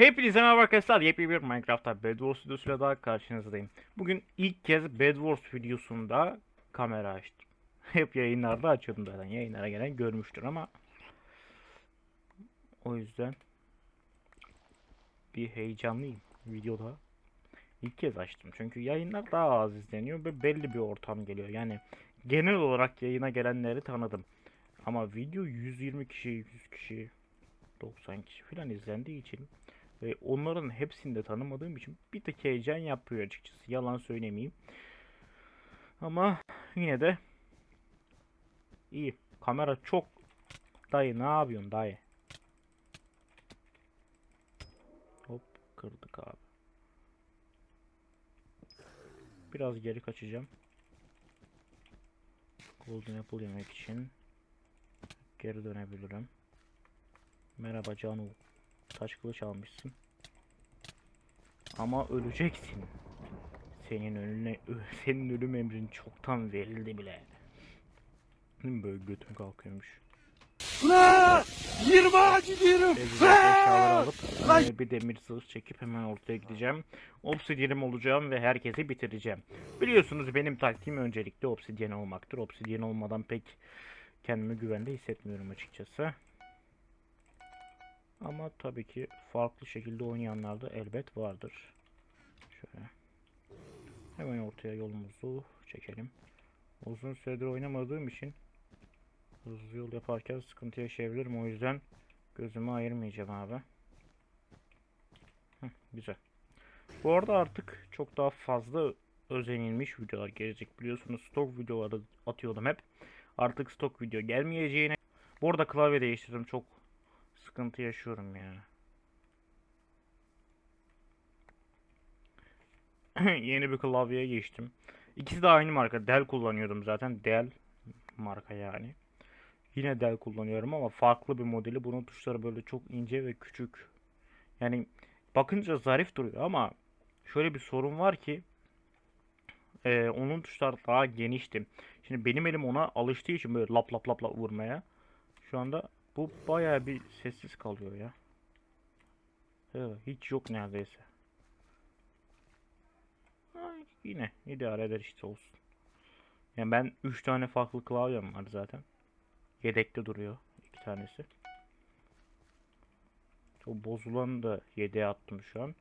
Hepinize merhaba arkadaşlar. Yepyeni bir Minecraft'ta Bed Wars videosuyla daha karşınızdayım. Bugün ilk kez Bed Wars videosunda kamera açtım. Hep yayınlarda açıyordum zaten. Yayınlara gelen görmüştür ama o yüzden bir heyecanlıyım videoda. İlk kez açtım. Çünkü yayınlar daha az izleniyor ve belli bir ortam geliyor. Yani genel olarak yayına gelenleri tanıdım. Ama video 120 kişi, 100 kişi, 90 kişi falan izlendiği için ve onların hepsini de tanımadığım için bir tık heyecan yapıyor açıkçası. Yalan söylemeyeyim. Ama yine de iyi. Kamera çok dayı ne yapıyorsun dayı? Hop kırdık abi. Biraz geri kaçacağım. Golden Apple yemek için geri dönebilirim. Merhaba Canu. Taş kılıç almışsın. Ama öleceksin. Senin önüne senin ölüm emrin çoktan verildi bile. Değil böyle götüm kalkıyormuş. 20 ağacı diyorum. Alıp e, bir demir zırh çekip hemen ortaya gideceğim. Obsidyenim olacağım ve herkesi bitireceğim. Biliyorsunuz benim taktiğim öncelikle obsidyen olmaktır. Obsidyen olmadan pek kendimi güvende hissetmiyorum açıkçası. Ama tabii ki farklı şekilde oynayanlar da elbet vardır. Şöyle. Hemen ortaya yolumuzu çekelim. Uzun süredir oynamadığım için hızlı yol yaparken sıkıntı yaşayabilirim. O yüzden gözümü ayırmayacağım abi. Heh, güzel. Bu arada artık çok daha fazla özenilmiş videolar gelecek. Biliyorsunuz stok videoları atıyordum hep. Artık stok video gelmeyeceğine. Bu arada klavye değiştirdim. Çok sıkıntı yaşıyorum ya. Yeni bir klavyeye geçtim. İkisi de aynı marka. Dell kullanıyordum zaten. Dell marka yani. Yine Dell kullanıyorum ama farklı bir modeli. Bunun tuşları böyle çok ince ve küçük. Yani bakınca zarif duruyor ama şöyle bir sorun var ki eee, onun tuşları daha genişti. Şimdi benim elim ona alıştığı için böyle lap lap lap lap vurmaya. Şu anda bu bayağı bir sessiz kalıyor ya. Hiç yok neredeyse. Ha, yine idare eder işte olsun. Yani ben 3 tane farklı klavyem var zaten. Yedekte duruyor iki tanesi. O bozulanı da yedeğe attım şu an.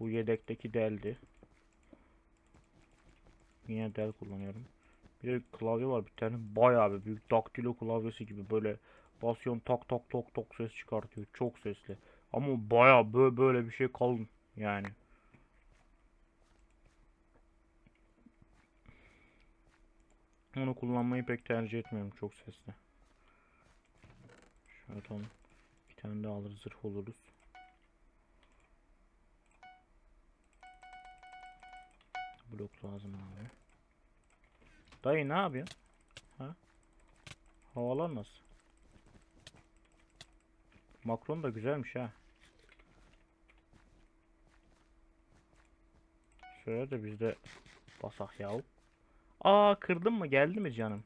Bu yedekteki deldi. Yine del kullanıyorum. Bir de klavye var bir tane bayağı bir büyük daktilo klavyesi gibi böyle basıyorsun tak tak tak tak ses çıkartıyor. Çok sesli. Ama bayağı böyle, böyle bir şey kalın yani. Onu kullanmayı pek tercih etmiyorum çok sesli. Tamam. Bir tane daha alır zırh oluruz. Blok lazım abi. Dayı ne yapıyorsun? Ha? Havalar nasıl? Makron da güzelmiş ha. Şöyle de biz de basak yahu. Aa kırdın mı? Geldi mi canım?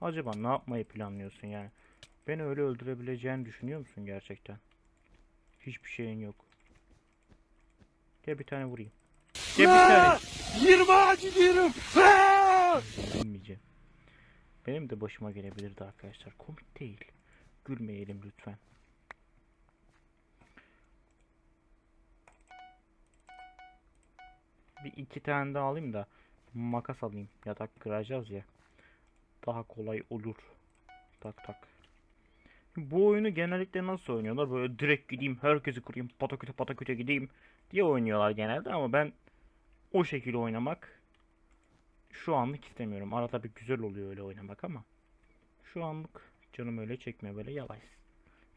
Acaba ne yapmayı planlıyorsun yani? Beni öyle öldürebileceğini düşünüyor musun gerçekten? Hiçbir şeyin yok. Gel bir tane vurayım. Gel bir tane. La! 20 ağacı diyorum. La! Benim de başıma gelebilirdi arkadaşlar. Komik değil. Gülmeyelim lütfen. Bir iki tane daha alayım da makas alayım. Yatak kıracağız ya. Daha kolay olur. Tak tak. Bu oyunu genellikle nasıl oynuyorlar? Böyle direkt gideyim, herkesi kırayım, pataküte pataküte gideyim diye oynuyorlar genelde ama ben o şekilde oynamak şu anlık istemiyorum. Arada bir güzel oluyor öyle oynamak ama şu anlık canım öyle çekmiyor böyle yavaş.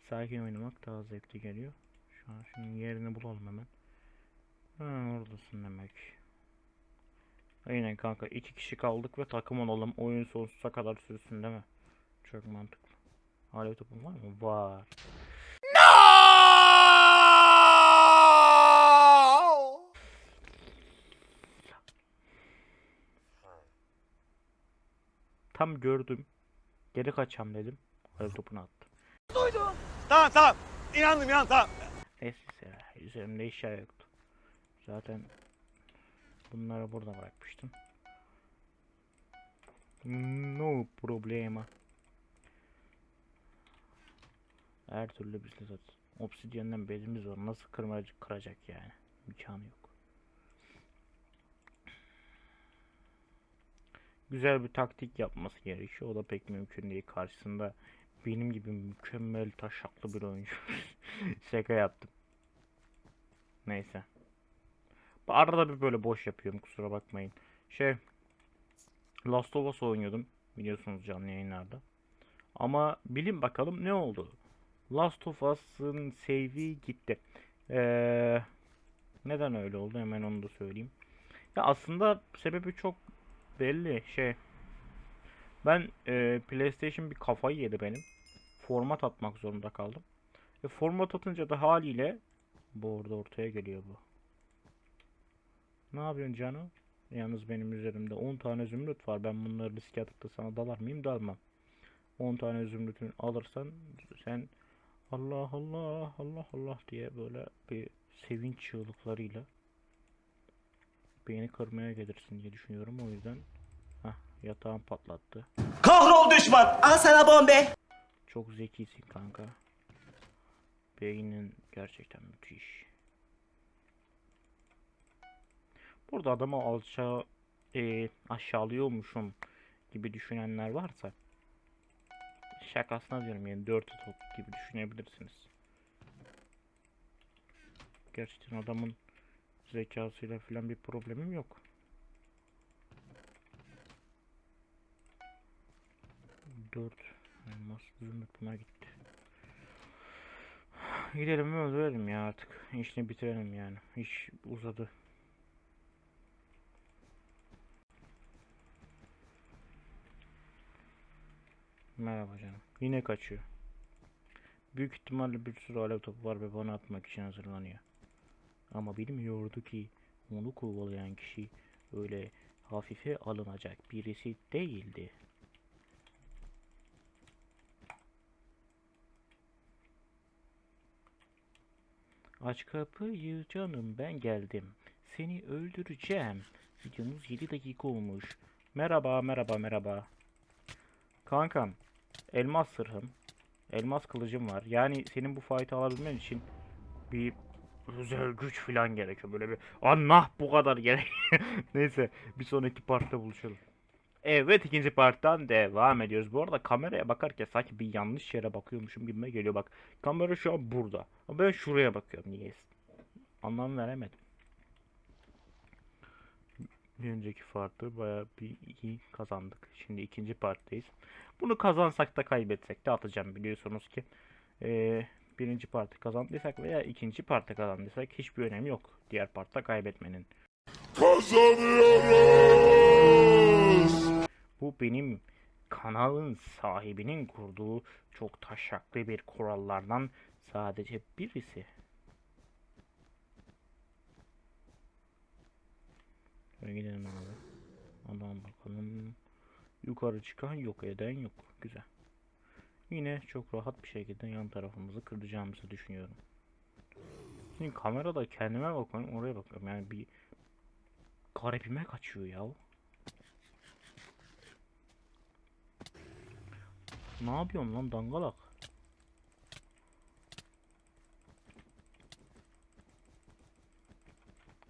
Sakin oynamak daha zevkli geliyor. Şu an şunun yerini bulalım hemen. Ha, oradasın demek. Aynen kanka iki kişi kaldık ve takım olalım. Oyun sonsuza kadar sürsün değil mi? Çok mantıklı. Alev topun var mı? Var. Gördüm. Geri kaçam dedim. Alev topunu attı. Tamam tamam. İnandım inandım tamam. Neyse ya, üzerimde eşya yoktu. Zaten bunları burada bırakmıştım. No problema. Her türlü biz de zaten obsidiyenden bezimiz var. Nasıl kırmacı kıracak yani? İmkanı yok. Güzel bir taktik yapması gerekiyor. O da pek mümkün değil. Karşısında benim gibi mükemmel taşaklı bir oyuncu. Şaka yaptım. Neyse. Arada bir böyle boş yapıyorum kusura bakmayın. Şey Last of Us oynuyordum biliyorsunuz canlı yayınlarda. Ama bilin bakalım ne oldu? Last of Us'ın save'i gitti. Ee, neden öyle oldu hemen onu da söyleyeyim. Ya aslında sebebi çok belli şey. Ben e, PlayStation bir kafayı yedi benim. Format atmak zorunda kaldım. E, format atınca da haliyle bu orada ortaya geliyor bu. Ne yapıyorsun canım? Yalnız benim üzerimde 10 tane zümrüt var. Ben bunları riske atıp da sana dalar mıyım? Dalmam. 10 tane zümrütün alırsan sen Allah Allah Allah Allah diye böyle bir sevinç çığlıklarıyla beni kırmaya gelirsin diye düşünüyorum. O yüzden Hah, yatağım patlattı. Kahrol düşman. Al sana bombe. Çok zekisin kanka. Beynin gerçekten müthiş. Burada adamı alça e, aşağılıyormuşum gibi düşünenler varsa şakasına diyorum yani dört top gibi düşünebilirsiniz. Gerçekten adamın zekasıyla falan bir problemim yok. Dört elmas zümrüt buna gitti. Gidelim ve öldürelim ya artık. İşini bitirelim yani. İş uzadı. Merhaba canım. Yine kaçıyor. Büyük ihtimalle bir sürü alev topu var ve bana atmak için hazırlanıyor. Ama bilmiyordu ki onu kovalayan kişi öyle hafife alınacak birisi değildi. Aç kapıyı canım ben geldim. Seni öldüreceğim. Videomuz 7 dakika olmuş. Merhaba merhaba merhaba. Kankam elmas sırhım. Elmas kılıcım var. Yani senin bu fight'ı alabilmen için bir özel güç falan gerekiyor. Böyle bir Allah bu kadar gerek. Neyse bir sonraki partta buluşalım. Evet ikinci parttan devam ediyoruz. Bu arada kameraya bakarken sanki bir yanlış yere bakıyormuşum gibime geliyor. Bak kamera şu an burada. Ama ben şuraya bakıyorum niye? Anlam veremedim. Bir önceki partı bayağı bir iyi kazandık. Şimdi ikinci parttayız. Bunu kazansak da kaybetsek de atacağım biliyorsunuz ki. Ee, birinci partı kazandıysak veya ikinci partı kazandıysak hiçbir önemi yok. Diğer partta kaybetmenin. Kazanıyoruz. Bu benim kanalın sahibinin kurduğu çok taşaklı bir kurallardan sadece birisi. Şöyle gidelim abi. Adam bakalım. Yukarı çıkan yok eden yok. Güzel. Yine çok rahat bir şekilde yan tarafımızı kıracağımızı düşünüyorum. Şimdi kamerada kendime bakıyorum oraya bakıyorum yani bir garibime kaçıyor ya. Ne yapıyorsun lan dangalak?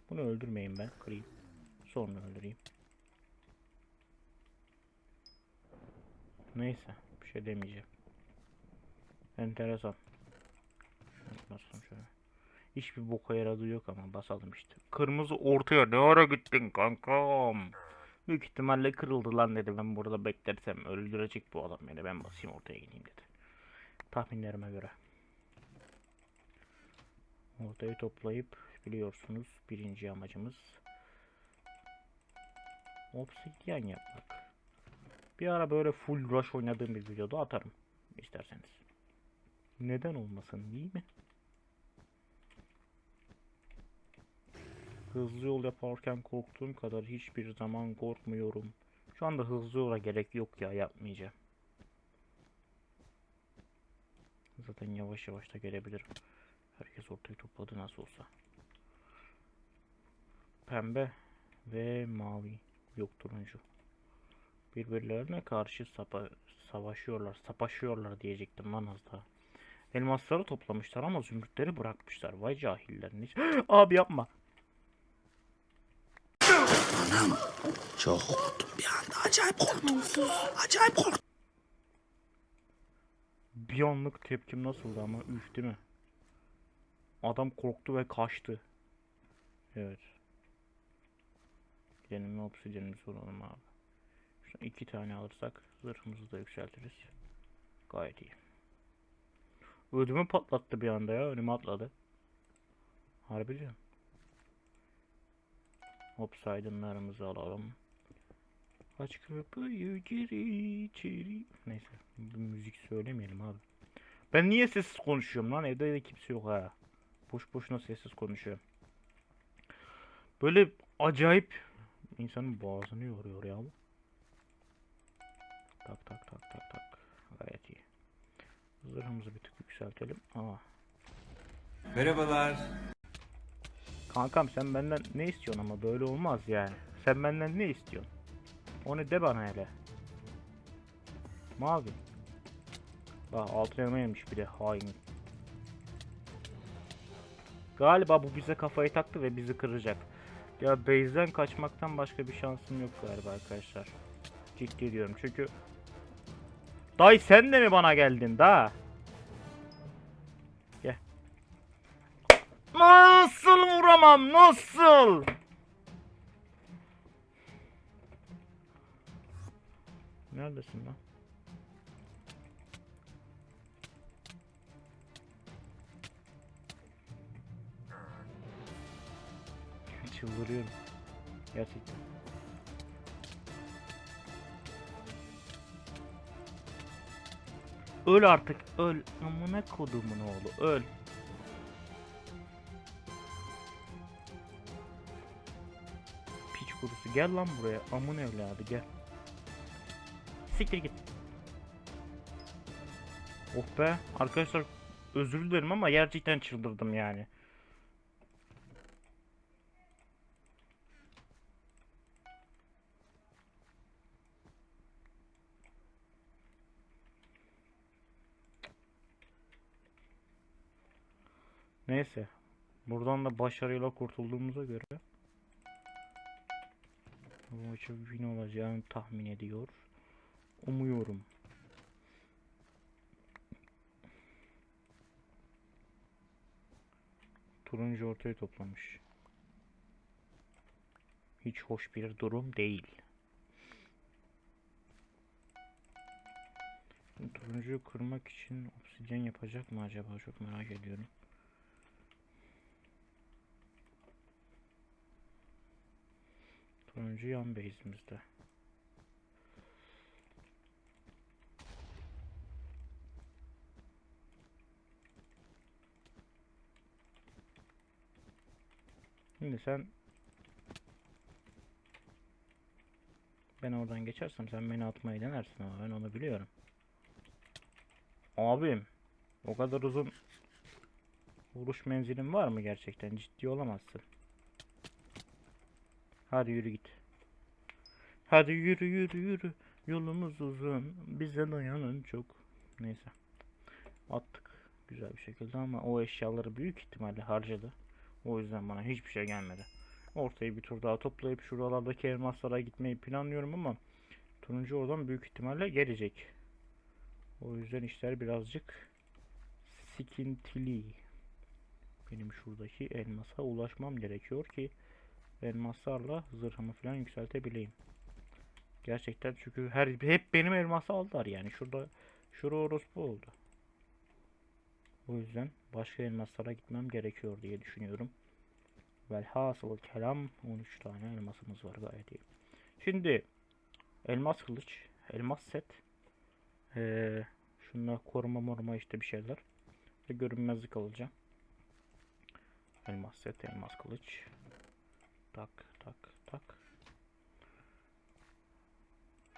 Bunu öldürmeyin ben kırayım. Sonra öldüreyim. Neyse bir şey demeyeceğim. Enteresan. Basalım şöyle. Hiçbir boka yaradığı yok ama basalım işte. Kırmızı ortaya ne ara gittin kankam? Büyük ihtimalle kırıldı lan dedi. Ben burada beklersem öldürecek bu adam beni. Ben basayım ortaya gideyim dedi. Tahminlerime göre. Ortayı toplayıp biliyorsunuz birinci amacımız obsidyen yapmak. Bir ara böyle full rush oynadığım bir videoda atarım isterseniz. Neden olmasın değil mi? Hızlı yol yaparken korktuğum kadar hiçbir zaman korkmuyorum. Şu anda hızlı yola gerek yok ya yapmayacağım. Zaten yavaş yavaş da gelebilirim. Herkes ortaya topladı nasıl olsa. Pembe ve mavi. Yok turuncu. Birbirlerine karşı sapa savaşıyorlar. Savaşıyorlar diyecektim lan az daha. Elmasları toplamışlar ama zümrütleri bırakmışlar. Vay cahiller. Ne- Abi yapma. Çok korktum bir anda. Acayip korktum. Acayip korktum. Bir anlık tepkim nasıldı ama üf değil mi? Adam korktu ve kaçtı. Evet. Gidelim ve obsidyenimizi vuralım abi. Şuradan iki tane alırsak zırhımızı da yükseltiriz. Gayet iyi. Ödümü patlattı bir anda ya. Önüme atladı. Harbi diyorum. Hop saydınlarımızı alalım. Aç kapıyı geri içeri. Neyse. Bir müzik söylemeyelim abi. Ben niye sessiz konuşuyorum lan? Evde de kimse yok ha. Boş boşuna sessiz konuşuyorum. Böyle acayip insanın boğazını yoruyor ya bu. Tak tak tak tak tak. Gayet iyi. Zırhımızı bir tık yükseltelim. Aa. Merhabalar. Kankam sen benden ne istiyorsun ama böyle olmaz yani. Sen benden ne istiyorsun? Onu de bana hele. Mavi. Bak altın elma yemiş bir de hain. Galiba bu bize kafayı taktı ve bizi kıracak. Ya base'den kaçmaktan başka bir şansım yok galiba arkadaşlar. Ciddi diyorum çünkü Day sen de mi bana geldin da? Nasıl vuramam? Nasıl? Neredesin lan? Çıldırıyorum. Gerçekten. Öl artık öl. Amına kodumun oğlu öl. Gel lan buraya. Amın evladı gel. Siktir git. Oh be arkadaşlar özür dilerim ama gerçekten çıldırdım yani. Neyse. Buradan da başarıyla kurtulduğumuza göre maçı win olacağını tahmin ediyor. Umuyorum. Turuncu ortaya toplamış. Hiç hoş bir durum değil. Turuncuyu kırmak için obsidyen yapacak mı acaba çok merak ediyorum. Turuncu yan base'imizde. Şimdi sen ben oradan geçersem sen beni atmayı denersin ama ben onu biliyorum. Abim o kadar uzun vuruş menzilin var mı gerçekten? Ciddi olamazsın. Hadi yürü git. Hadi yürü yürü yürü. Yolumuz uzun. Bize dayanın çok. Neyse. Attık. Güzel bir şekilde ama o eşyaları büyük ihtimalle harcadı. O yüzden bana hiçbir şey gelmedi. Ortayı bir tur daha toplayıp şuralardaki elmaslara gitmeyi planlıyorum ama turuncu oradan büyük ihtimalle gelecek. O yüzden işler birazcık sikintili. Benim şuradaki elmasa ulaşmam gerekiyor ki elmaslarla zırhımı falan yükseltebileyim. Gerçekten çünkü her hep benim elması aldılar yani. Şurada şura orospu oldu. O yüzden başka elmaslara gitmem gerekiyor diye düşünüyorum. Velhasıl kelam 13 tane elmasımız var gayet iyi. Şimdi elmas kılıç, elmas set, ee, şunlar koruma moruma işte bir şeyler ve görünmezlik alacağım. Elmas set, elmas kılıç. Tak tak tak.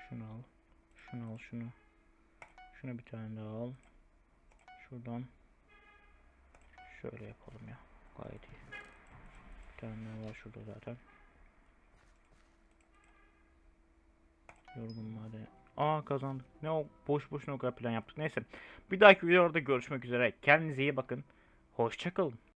Şunu al. Şunu al şunu. Şuna bir tane daha al. Şuradan şöyle yapalım ya. Gayet iyi. Bir tane var şurada zaten. Yorgun madeni. Aa kazandık. Ne o boş boşuna o kadar plan yaptık. Neyse. Bir dahaki videolarda görüşmek üzere. Kendinize iyi bakın. Hoşçakalın.